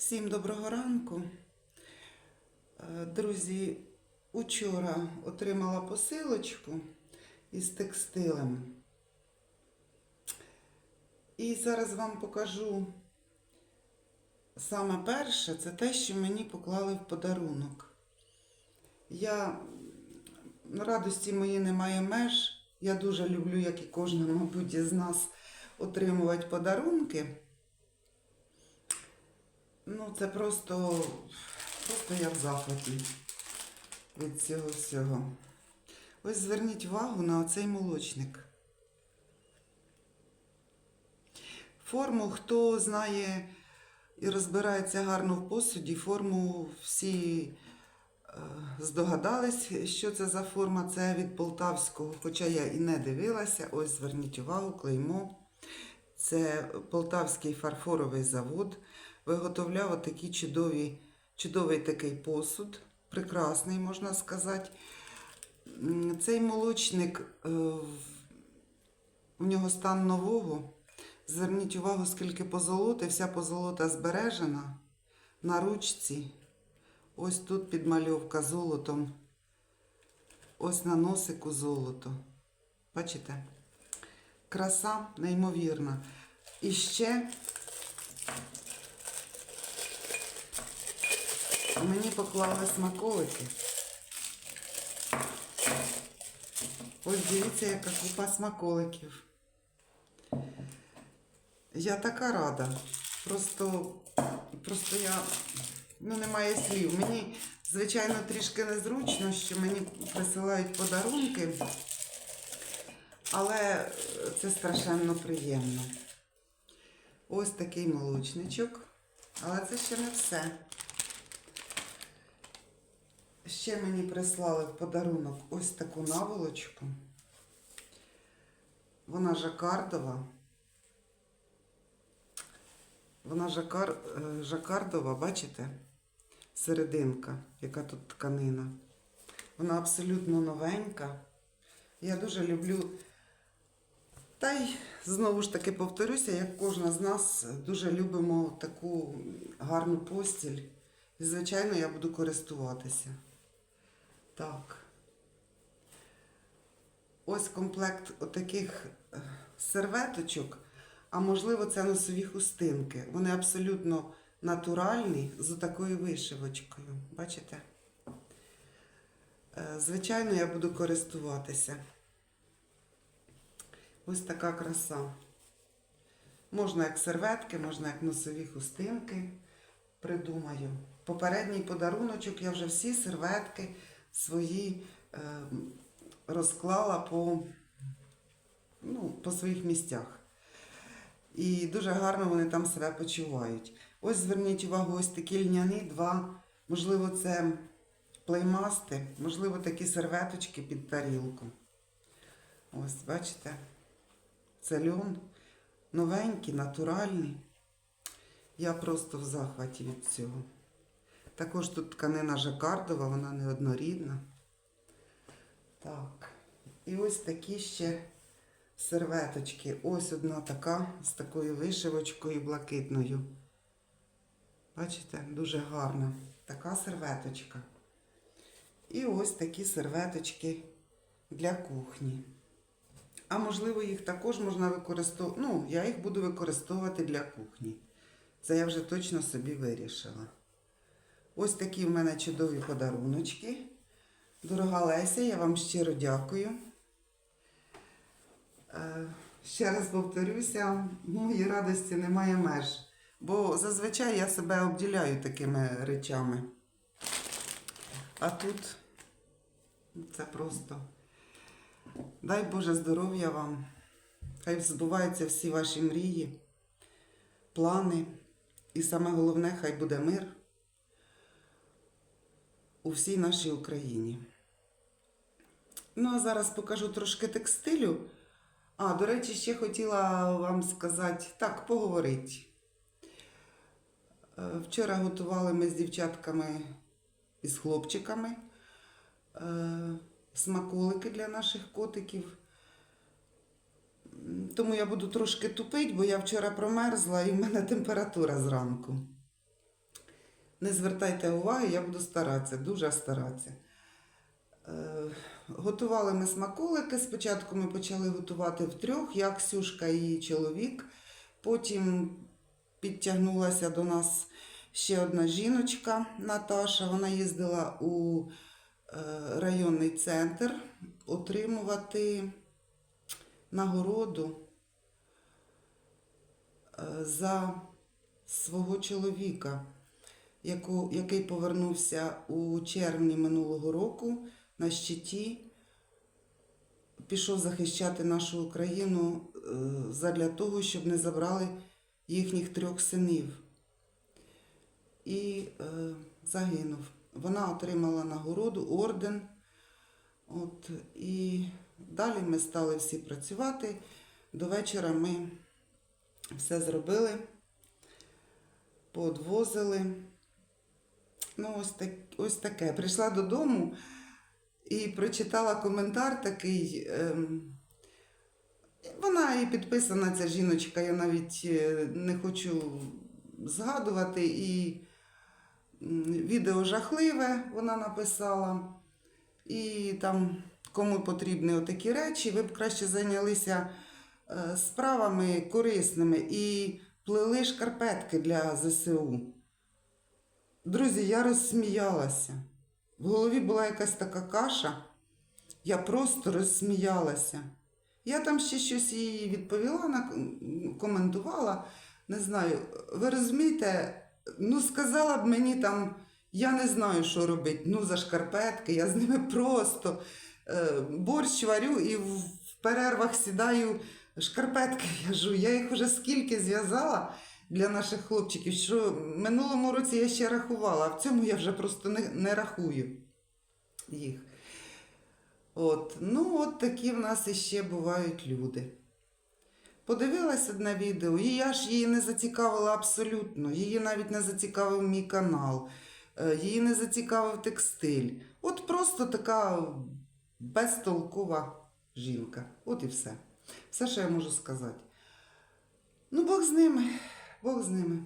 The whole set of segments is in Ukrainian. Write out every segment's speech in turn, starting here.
Всім доброго ранку. Е, Друзі, учора отримала посилочку із текстилем. І зараз вам покажу саме перше, це те, що мені поклали в подарунок. Я радості моєї немає меж. Я дуже люблю, як і кожна, мабуть, із нас отримувати подарунки. Ну, це просто, просто я в захваті від цього всього. Ось зверніть увагу на оцей молочник. Форму, хто знає і розбирається гарно в посуді, форму всі е, здогадались, що це за форма. Це від полтавського, хоча я і не дивилася. Ось зверніть увагу, клеймо. Це Полтавський фарфоровий завод. Виготовляв отакі чудові, чудовий такий посуд, прекрасний, можна сказати. Цей молочник, е, у нього стан нового. Зверніть увагу, скільки позолоти, вся позолота збережена на ручці. Ось тут підмальовка золотом. Ось на носику золото. Бачите? Краса неймовірна. І ще мені поклали смаколики. Ось дивіться, яка купа смаколиків. Я така рада. Просто, просто я ну, немає слів. Мені, звичайно, трішки незручно, що мені присилають подарунки, але це страшенно приємно. Ось такий молочничок. Але це ще не все. Ще мені прислали в подарунок ось таку наволочку. Вона жакардова. Вона жакар, е, жакардова, бачите? Серединка, яка тут тканина. Вона абсолютно новенька. Я дуже люблю. Та й знову ж таки повторюся, як кожна з нас дуже любимо таку гарну постіль. І, звичайно, я буду користуватися. Так. Ось комплект отаких е, серветочок, а можливо, це носові хустинки. Вони абсолютно натуральні з такою вишивочкою. Бачите? Е, Звичайно, я буду користуватися. Ось така краса. Можна як серветки, можна як носові хустинки. Придумаю. Попередній подаруночок я вже всі серветки свої е, розклала по, ну, по своїх місцях. І дуже гарно вони там себе почувають. Ось зверніть увагу, ось такі льняні два, можливо, це плеймасти, можливо, такі серветочки під тарілку. Ось, бачите? Це льон. Новенький, натуральний. Я просто в захваті від цього. Також тут тканина жакардова, вона неоднорідна. Так. І ось такі ще серветочки. Ось одна така з такою вишивочкою блакитною. Бачите, дуже гарна. Така серветочка. І ось такі серветочки для кухні. А можливо, їх також можна використовувати. Ну, я їх буду використовувати для кухні. Це я вже точно собі вирішила. Ось такі в мене чудові подаруночки. Дорога Леся, я вам щиро дякую. Е, Ще раз повторюся, моїй радості немає меж. Бо зазвичай я себе обділяю такими речами. А тут це просто. Дай Боже здоров'я вам. Хай збуваються всі ваші мрії, плани. І саме головне, хай буде мир у всій нашій Україні. Ну, а зараз покажу трошки текстилю. А, до речі, ще хотіла вам сказати, так, поговорити. Е, Вчора готували ми з дівчатками і з хлопчиками е, смаколики для наших котиків. Тому я буду трошки тупить, бо я вчора промерзла і в мене температура зранку. Не звертайте уваги, я буду старатися, дуже старатися. Е, готували ми смаколики. Спочатку ми почали готувати втрьох, я, Ксюшка і чоловік. Потім підтягнулася до нас ще одна жіночка Наташа. Вона їздила у е, районний центр отримувати нагороду е, за свого чоловіка, яку, який повернувся у червні минулого року на щиті. Пішов захищати нашу Україну е, задля того, щоб не забрали їхніх трьох синів. І е, загинув. Вона отримала нагороду, орден. От, і далі ми стали всі працювати. До вечора ми все зробили, подвозили. Ну, ось, так, ось таке. Прийшла додому і прочитала коментар такий. Ем, вона і підписана, ця жіночка, я навіть е, не хочу згадувати. І відео жахливе вона написала. І там, кому потрібні отакі речі, ви б краще зайнялися е, справами корисними і плели шкарпетки для ЗСУ. Друзі, я розсміялася. В голові була якась така каша. Я просто розсміялася. Я там ще щось їй відповіла, коментувала. Не знаю, ви розумієте, ну сказала б мені там, я не знаю, що робити. Ну, за шкарпетки, я з ними просто е, борщ варю і в перервах сідаю, шкарпетки в'яжу. Я їх уже скільки зв'язала для наших хлопчиків, що минулому році я ще рахувала, а в цьому я вже просто не, не рахую їх. От, ну, от такі в нас іще бувають люди. Подивилась одне відео, і я ж її не зацікавила абсолютно. Її навіть не зацікавив мій канал, е, її не зацікавив текстиль. От просто така безтолкова жінка. От і все. Все, що я можу сказати. Ну, Бог з ними, Бог з ними.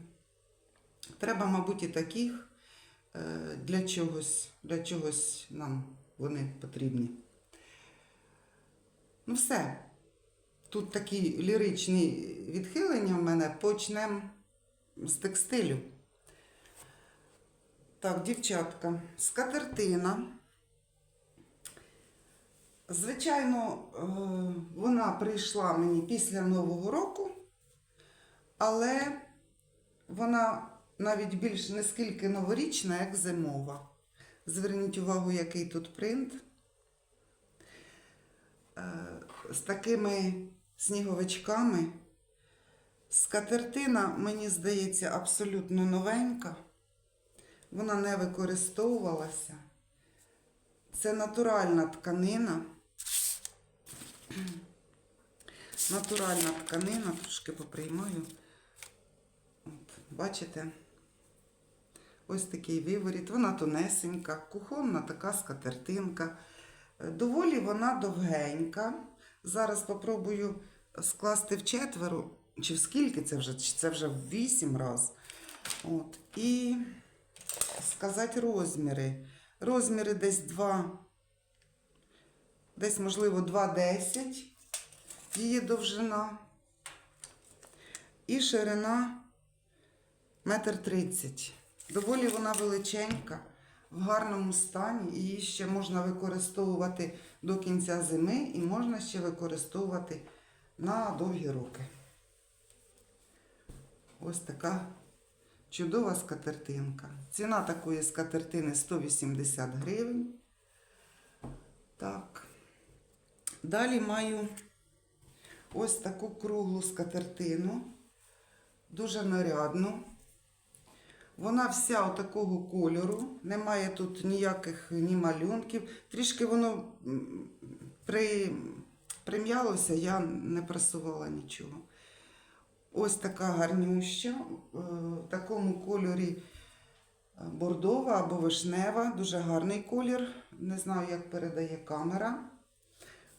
Треба, мабуть, і таких е, для чогось, для чогось нам вони потрібні. Ну, все. Тут такі ліричні відхилення в мене. Почнемо з текстилю. Так, дівчатка, скатертина. Звичайно, е, вона прийшла мені після Нового року, але вона навіть більш не скільки новорічна, як зимова. Зверніть увагу, який тут принт. Е, З такими сніговичками. Скатертина, мені здається, абсолютно новенька. Вона не використовувалася. Це натуральна тканина. Натуральна тканина, трошки поприймаю. Бачите? Ось такий виворіт. Вона тонесенька, кухонна така скатертинка. Е, Доволі вона довгенька. Зараз попробую скласти в четверо, чи в скільки це вже, чи це вже в вісім раз. От. І сказати розміри. Розміри десь 2, десь, можливо, 2,10 її довжина. І ширина метр тридцять. Доволі вона величенька, в гарному стані. Її ще можна використовувати до кінця зими і можна ще використовувати на довгі роки. Ось така чудова скатертинка. Ціна такої скатертини 180 гривень. Так. Далі маю ось таку круглу скатертину, дуже нарядну. Вона вся такого кольору, немає тут ніяких ні малюнків. Трішки воно при, прим'ялося, я не прасувала нічого. Ось така гарнюща, е, в такому кольорі е, бордова або вишнева, дуже гарний колір. Не знаю, як передає камера.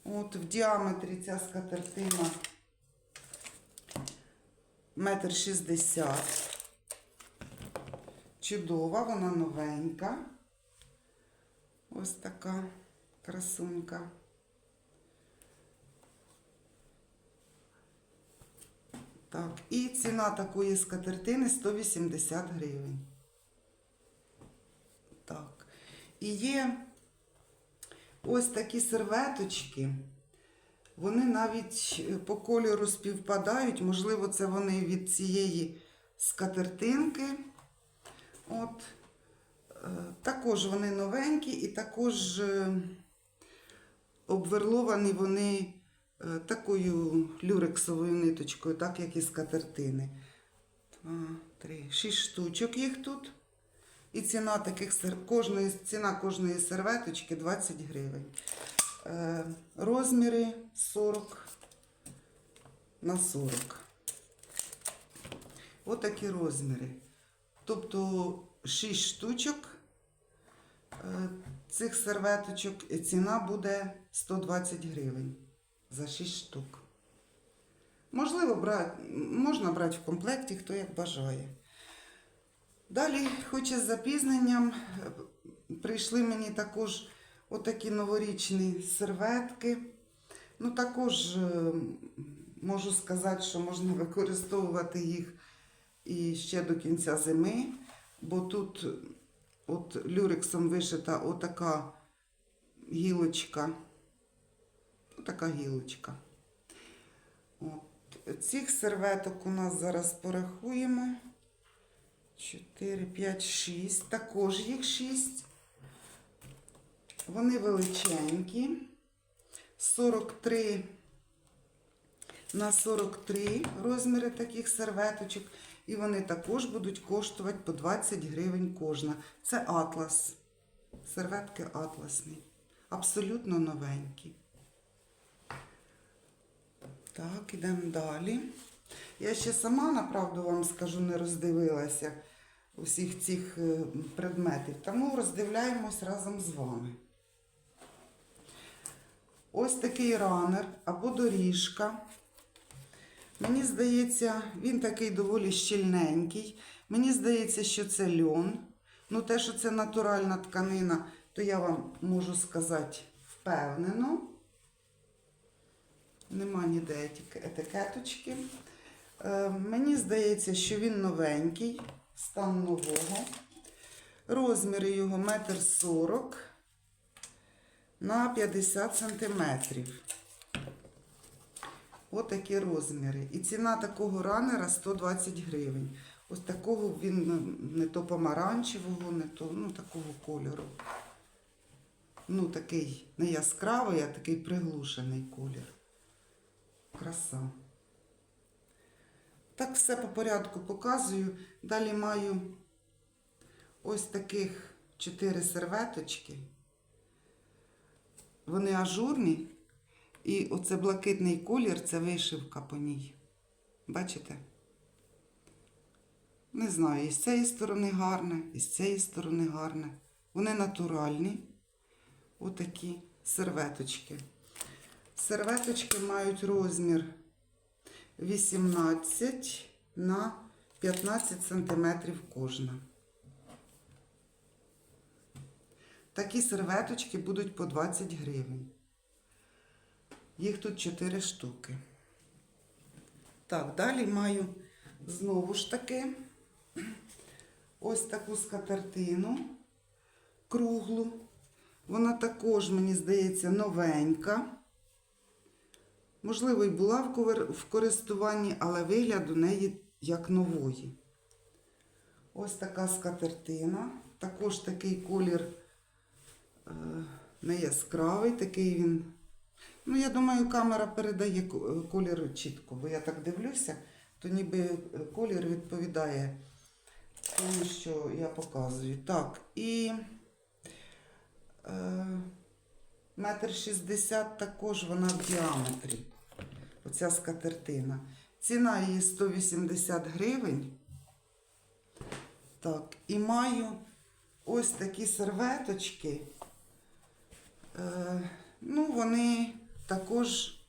От в діаметрі ця скатертина метр шістдесят. Чудова, вона новенька. Ось така красунька. Так, і ціна такої скатертини 180 гривень. Так. І є ось такі серветочки. Вони навіть е, по кольору співпадають. Можливо, це вони від цієї скатертинки. От. Е, Також вони новенькі і також е, обверловані вони е, такою люрексовою ниточкою, так як і скатертини. Два, три, шість штучок їх тут. І ціна таких кожної, ціна кожної серветочки 20 гривень. Розміри 40 на 40. Отакі розміри. Тобто 6 штучок е, цих серветочок і ціна буде 120 гривень за 6 штук. Можливо, брати, можна брати в комплекті, хто як бажає. Далі, хоч із запізненням, прийшли мені також отакі новорічні серветки. Ну, також е, можу сказати, що можна використовувати їх і ще до кінця зими, бо тут от люрексом вишита отака гілочка. Отака гілочка. От. Цих серветок у нас зараз порахуємо. 4, 5, 6. Також їх 6. Вони величенькі. 43 на 43 розміри таких серветочок. І вони також будуть коштувати по 20 гривень кожна. Це атлас. Серветки атласні. Абсолютно новенькі. Так, ідемо далі. Я ще сама, направду вам скажу, не роздивилася усіх цих е, предметів, тому роздивляємось разом з вами. Ось такий ранер або доріжка. Мені здається, він такий доволі щільненький. Мені здається, що це льон. Ну, те, що це натуральна тканина, то я вам можу сказати впевнено. Нема ніде етикеточки. Е, мені здається, що він новенький, стан нового. Розміри його 1,40 м на 50 сантиметрів. Отакі розміри. І ціна такого ранера 120 гривень. Ось такого він ну, не то помаранчевого, не то ну, такого кольору. Ну, такий не яскравий, а такий приглушений колір. Краса. Так все по порядку показую. Далі маю ось таких 4 серветочки. Вони ажурні. І оце блакитний колір це вишивка по ній. Бачите? Не знаю, і з цієї сторони гарне, і з цієї сторони гарне. Вони натуральні. Отакі серветочки. Серветочки мають розмір 18 на 15 сантиметрів кожна. Такі серветочки будуть по 20 гривень. Їх тут 4 штуки. Так, далі маю знову ж таки ось таку скатертину круглу. Вона також, мені здається, новенька. Можливо, і була в користуванні, але вигляд у неї як нової. Ось така скатертина. Також такий колір е, не яскравий, такий він. Ну, я думаю, камера передає ко- колір чітко, бо я так дивлюся, то ніби колір відповідає тому, що я показую. Так, і е, метр шістдесят також вона в діаметрі. Оця скатертина. Ціна її 180 гривень. Так, і маю ось такі серветочки. Е, ну, вони також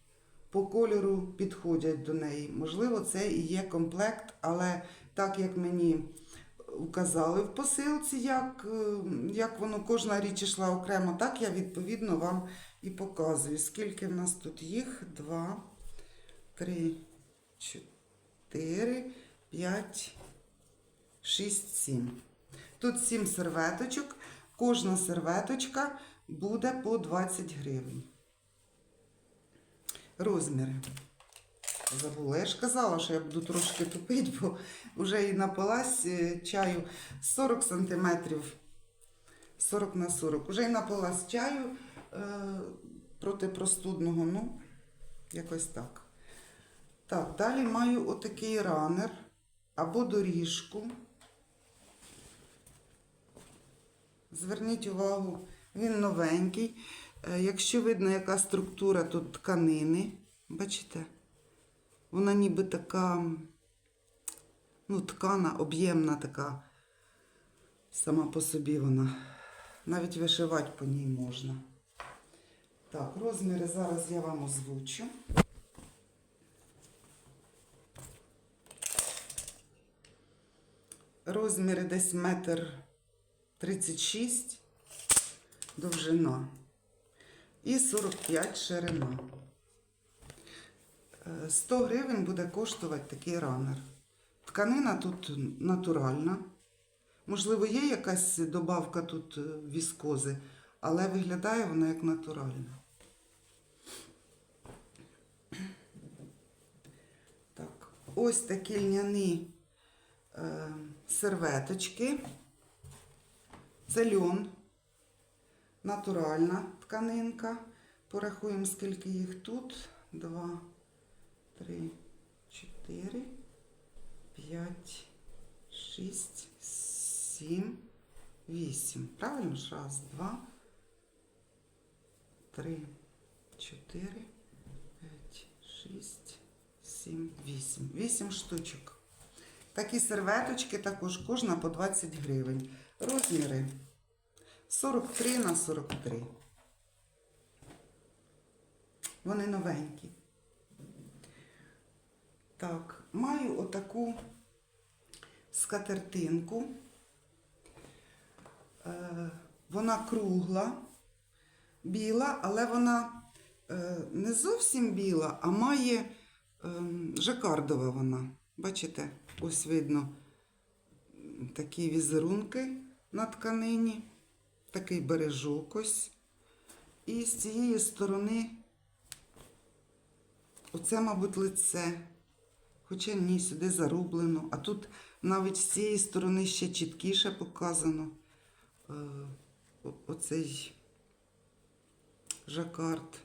по кольору підходять до неї. Можливо, це і є комплект, але так як мені указали в посилці, як, е, як воно кожна річ йшла окремо, так я відповідно вам і показую. Скільки в нас тут їх? Два, три, чотири, п'ять, шість, сім. Тут сім серветочок. Кожна серветочка буде по 20 гривень. Розміри. Забула. Я ж казала, що я буду трошки тупити, бо вже і напилась чаю 40 сантиметрів. 40 на 40. Уже і напилась чаю е, протипростудного. Ну, якось так. Так, далі маю отакий ранер або доріжку. Зверніть увагу, він новенький. Е, Якщо видно, яка структура тут тканини, бачите? Вона ніби така, ну, ткана, об'ємна така. Сама по собі вона. Навіть вишивати по ній можна. Так, розміри зараз я вам озвучу. Розміри десь метр 36 довжина і 45 ширина. Е, 100 гривень буде коштувати такий ранер. Тканина тут натуральна. Можливо, є якась добавка тут е, віскози, але виглядає вона як натуральна. Так, ось такі льняні е, серветочки. Це льон, натуральна тканинка. Порахуємо, скільки їх тут. Два, три, чотири, п'ять, шість, сім, вісім. Правильно? Раз, два, три, чотири, п'ять, шість, сім, вісім. Вісім штучок. Такі серветочки також кожна по 20 гривень. Розміри 43 на 43. Вони новенькі. Так, маю отаку скатертинку. Е, вона кругла, біла, але вона е, не зовсім біла, а має е, жакардова вона. Бачите, ось видно такі візерунки на тканині, такий бережок ось. І з цієї сторони, оце, мабуть, лице. Хоча ні, сюди зарублено. А тут навіть з цієї сторони ще чіткіше показано е, оцей жакард.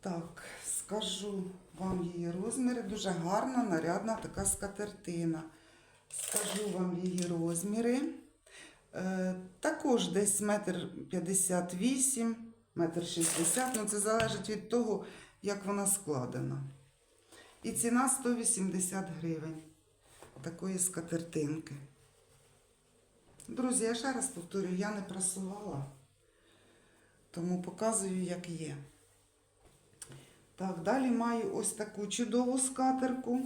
Так, скажу вам її розміри. Дуже гарна, нарядна така скатертина. Скажу вам її розміри. Е, також десь метр п'ятдесят вісім, метр шістдесят. Ну, це залежить від того, як вона складена. І ціна 180 гривень такої скатертинки. Друзі, я ще раз повторюю, я не прасувала, тому показую, як є. Так, далі маю ось таку чудову скатерку.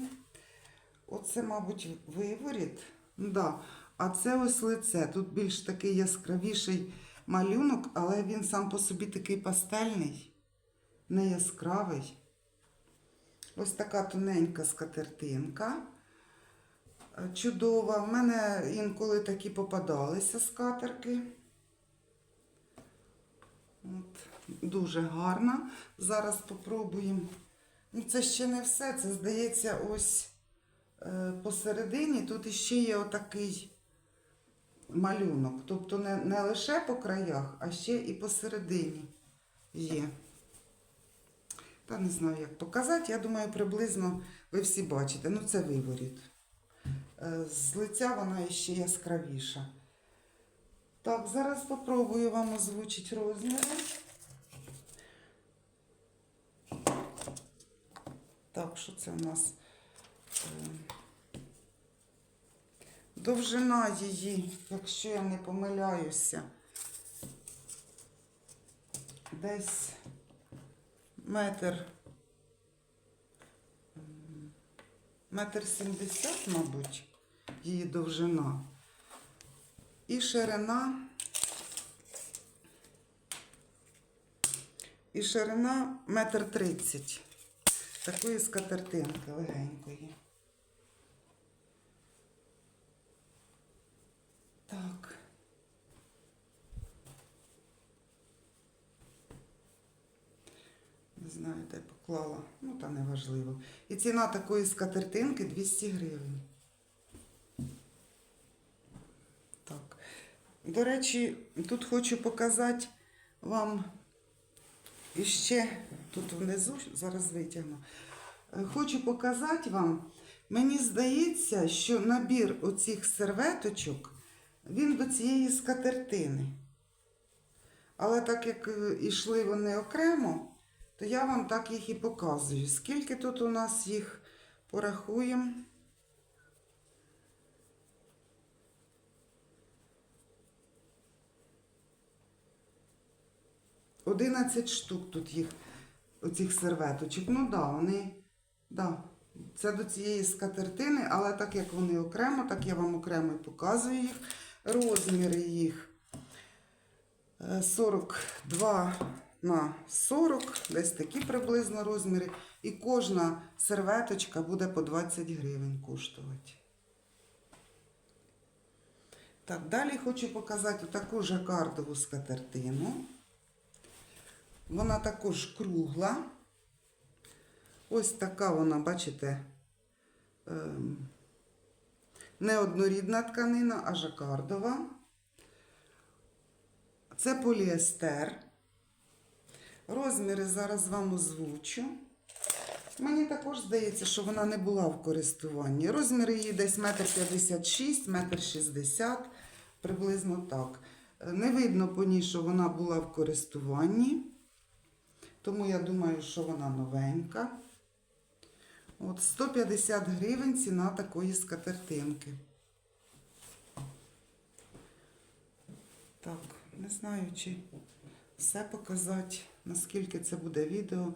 Оце, мабуть, виворіт. Да. А це ось лице. Тут більш такий яскравіший малюнок, але він сам по собі такий пастельний, не яскравий. Ось така тоненька скатертинка. Чудова. В мене інколи такі попадалися скатерки. От. Дуже гарна. Зараз попробуємо. Ну, це ще не все. Це, здається, ось е, посередині тут іще є отакий малюнок. Тобто не, не лише по краях, а ще і посередині є. Та не знаю, як показати. Я думаю, приблизно ви всі бачите. Ну, це виворіт. Е, З лиця вона ще яскравіша. Так, зараз спробую вам озвучити розміри. Так, що це у нас? Довжина її, якщо я не помиляюся, десь метр. Метр сімдесят, мабуть. її довжина. І ширина. І ширина метр тридцять. Такої скатертинки легенької. Так. Не знаю, де поклала. Ну, та не важливо. І ціна такої скатертинки 200 гривень. Так. До речі, тут хочу показати вам іще тут внизу, зараз витягну. Хочу показати вам, мені здається, що набір оцих серветочок, він до цієї скатертини. Але так як е, ішли вони окремо, то я вам так їх і показую. Скільки тут у нас їх порахуємо? Одинадцять штук тут їх, оцих серветочок. Ну да, вони, да, це до цієї скатертини, але так як вони окремо, так я вам окремо і показую їх. Розміри їх е, 42 на 40, десь такі приблизно розміри. І кожна серветочка буде по 20 гривень коштувати. Так, далі хочу показати таку жакардову скатертину. Вона також кругла. Ось така вона, бачите, ем, не однорідна тканина, а жакардова. Це поліестер. Розміри зараз вам озвучу. Мені також здається, що вона не була в користуванні. Розміри її десь 1,56 м, 1,60 м, приблизно так. Не видно по ній, що вона була в користуванні. Тому я думаю, що вона новенька. От 150 гривень ціна такої скатертинки. Так, не знаю, чи все показати, наскільки це буде відео.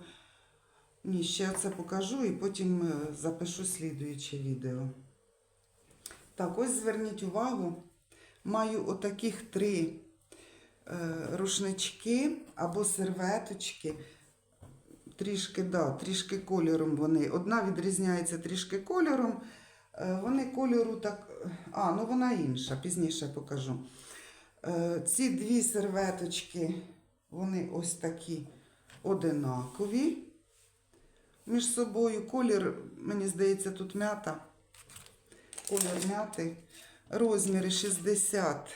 Ні, ще це покажу і потім е, запишу слідуюче відео. Так, ось зверніть увагу, маю отаких три е, рушнички або серветочки. Трішки, да, трішки кольором вони. Одна відрізняється трішки кольором. Е, Вони кольору так. А, ну вона інша, пізніше покажу. Е, Ці дві серветочки, вони ось такі одинакові між собою. Колір, мені здається, тут м'ята. Колір м'яти. Розміри 60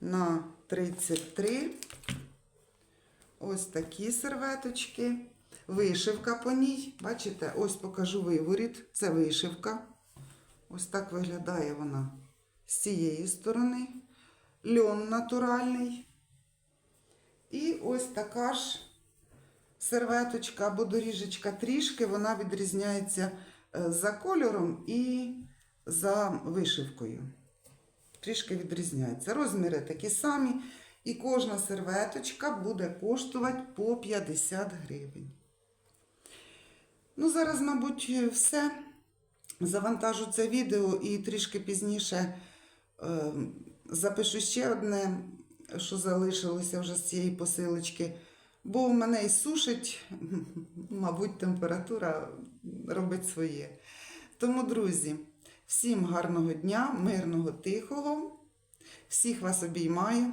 на 33. Ось такі серветочки. Вишивка по ній. Бачите, ось покажу виворіт. Це вишивка. Ось так виглядає вона з цієї сторони. Льон натуральний. І ось така ж серветочка або доріжечка трішки, вона відрізняється е, за кольором і за вишивкою. Трішки відрізняється. Розміри такі самі. І кожна серветочка буде коштувати по 50 гривень. Ну, зараз, мабуть, все. Завантажу це відео і трішки пізніше е, запишу ще одне, що залишилося вже з цієї посилочки. Бо в мене і сушить, мабуть, температура робить своє. Тому, друзі, всім гарного дня, мирного, тихого. Всіх вас обіймаю.